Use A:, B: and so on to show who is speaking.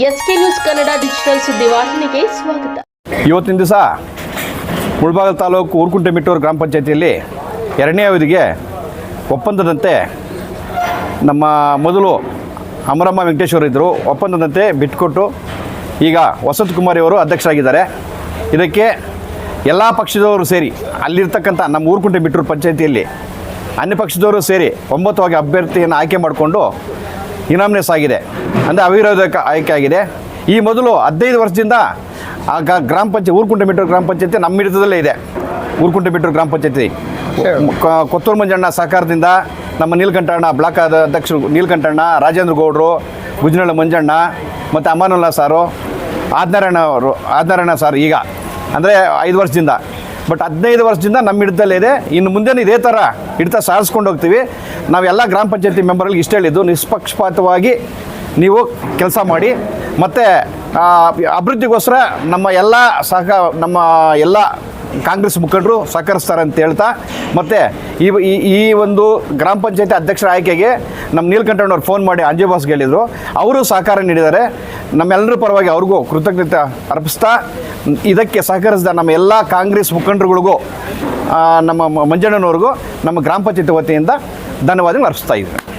A: S K news Kannada digital ಸುದ್ದಿವಾಹಿನಿಗೆ ಸ್ವಾಗತ.
B: ಇವತ್ತಿನ ದಿವಸ ಮುಳಬಾಗಲ್ ತಾಲೂಕು ಊರ್ಕುಂಟೆ ಮಿಟ್ಟೂರು ಗ್ರಾಮ ಪಂಚಾಯತಿಯಲ್ಲಿ ಎರಡನೇ ಅವಧಿಗೆ ಒಪ್ಪಂದದಂತೆ ನಮ್ಮ ಮೊದಲು ಅಮರಮ್ಮ ವೆಂಕಟೇಶ್ವರ ಇದ್ದರು. ಒಪ್ಪಂದದಂತೆ ಬಿಟ್ಟುಕೊಟ್ಟು ಈಗ ವಸಂತ್ ಕುಮಾರಿ ಅವರು ಅಧ್ಯಕ್ಷರಾಗಿದ್ದಾರೆ. ಇದಕ್ಕೆ ಎಲ್ಲ ಪಕ್ಷದವರು ಸೇರಿ ಅಲ್ಲಿರ್ತಕ್ಕಂಥ ನಮ್ಮ ಊರ್ಕುಂಟೆ ಮಿಟ್ಟೂರು ಪಂಚಾಯತಿಯಲ್ಲಿ ಅನ್ಯ ಪಕ್ಷದವರು ಸೇರಿ ಒಂಬತ್ತು ಅಭ್ಯರ್ಥಿಯನ್ನು ಆಯ್ಕೆ ಮಾಡಿಕೊಂಡು ಇನಾಮಿನೇಸ್ ಆಗಿದೆ. ಅಂದರೆ ಅವಿರೋಧಕ ಆಯ್ಕೆ ಆಗಿದೆ. ಈ ಮೊದಲು ಹದಿನೈದು ವರ್ಷದಿಂದ ಆ ಗ್ರಾಮ ಪಂಚಾಯತ್ ಊರ್ಕುಂಟೆ ಮೆಟ್ರೋ ಗ್ರಾಮ ಪಂಚಾಯತಿ ನಮ್ಮ ಹಿಡಿತದಲ್ಲೇ ಇದೆ. ಊರ್ಕುಂಟೆ ಮೆಟ್ರೋ ಗ್ರಾಮ ಪಂಚಾಯತಿ. ಕೊತ್ತೂರು ಮಂಜಣ್ಣ ಸಹಕಾರದಿಂದ ನಮ್ಮ ನೀಲಕಂಠಣ್ಣ ಬ್ಲಾಕ್ ಅಧ್ಯಕ್ಷರು ನೀಲಕಂಠಣ್ಣ ರಾಜೇಂದ್ರ ಗೌಡರು ಗುಜ್ನಳ್ಳ ಮಂಜಣ್ಣ ಮತ್ತು ಅಮಾನಲ್ಲ ಸಾರು ಆದ್ನಾರಾಯಣ ಅವರು ಆದ್ನಾರಾಯಣ ಸಾರ್ ಈಗ. ಅಂದರೆ ಐದು ವರ್ಷದಿಂದ. ಬಟ್ ಹದಿನೈದು ವರ್ಷದಿಂದ ನಮ್ಮ ಹಿಡಿತದಲ್ಲೇ ಇದೆ. ಇನ್ನು ಮುಂದೆ ಇದೇ ಥರ ಹಿಡಿತ ಸಾರಿಸ್ಕೊಂಡು ಹೋಗ್ತೀವಿ. ನಾವೆಲ್ಲ ಗ್ರಾಮ ಪಂಚಾಯತಿ ಮೆಂಬರ್ಗಳಿಗೆ ಇಷ್ಟ ಹೇಳಿದ್ದು ನಿಷ್ಪಕ್ಷಪಾತವಾಗಿ ನೀವು ಕೆಲಸ ಮಾಡಿ ಮತ್ತು ಅಭಿವೃದ್ಧಿಗೋಸ್ಕರ ನಮ್ಮ ಎಲ್ಲ ಸಹ ನಮ್ಮ ಎಲ್ಲ ಕಾಂಗ್ರೆಸ್ ಮುಖಂಡರು ಸಹಕರಿಸ್ತಾರೆ ಅಂತ ಹೇಳ್ತಾ, ಮತ್ತು ಈ, ಈ- ಒಂದು ಗ್ರಾಮ ಪಂಚಾಯತಿ ಅಧ್ಯಕ್ಷರ ಆಯ್ಕೆಗೆ ನಮ್ಮ ನೀಲಕಂಠಣ್ಣವ್ರು ಫೋನ್ ಮಾಡಿ ಅಂಜುಬಾಸ್ಗೆ ಹೇಳಿದರು. ಅವರು ಸಹಕಾರ ನೀಡಿದ್ದಾರೆ. ನಮ್ಮೆಲ್ಲರ ಪರವಾಗಿ ಅವ್ರಿಗೂ ಕೃತಜ್ಞತೆ ಅರ್ಪಿಸ್ತಾ, ಇದಕ್ಕೆ ಸಹಕರಿಸಿದ ನಮ್ಮ ಎಲ್ಲ ಕಾಂಗ್ರೆಸ್ ಮುಖಂಡರುಗಳಿಗೂ ನಮ್ಮ ಮಂಜಣ್ಣನವ್ರಿಗೂ, ನಮ್ಮ ಗ್ರಾಮ ಪಂಚಾಯತಿ ವತಿಯಿಂದ ಧನ್ಯವಾದಗಳು ಅರ್ಪಿಸ್ತಾ ಇದ್ದೀನಿ.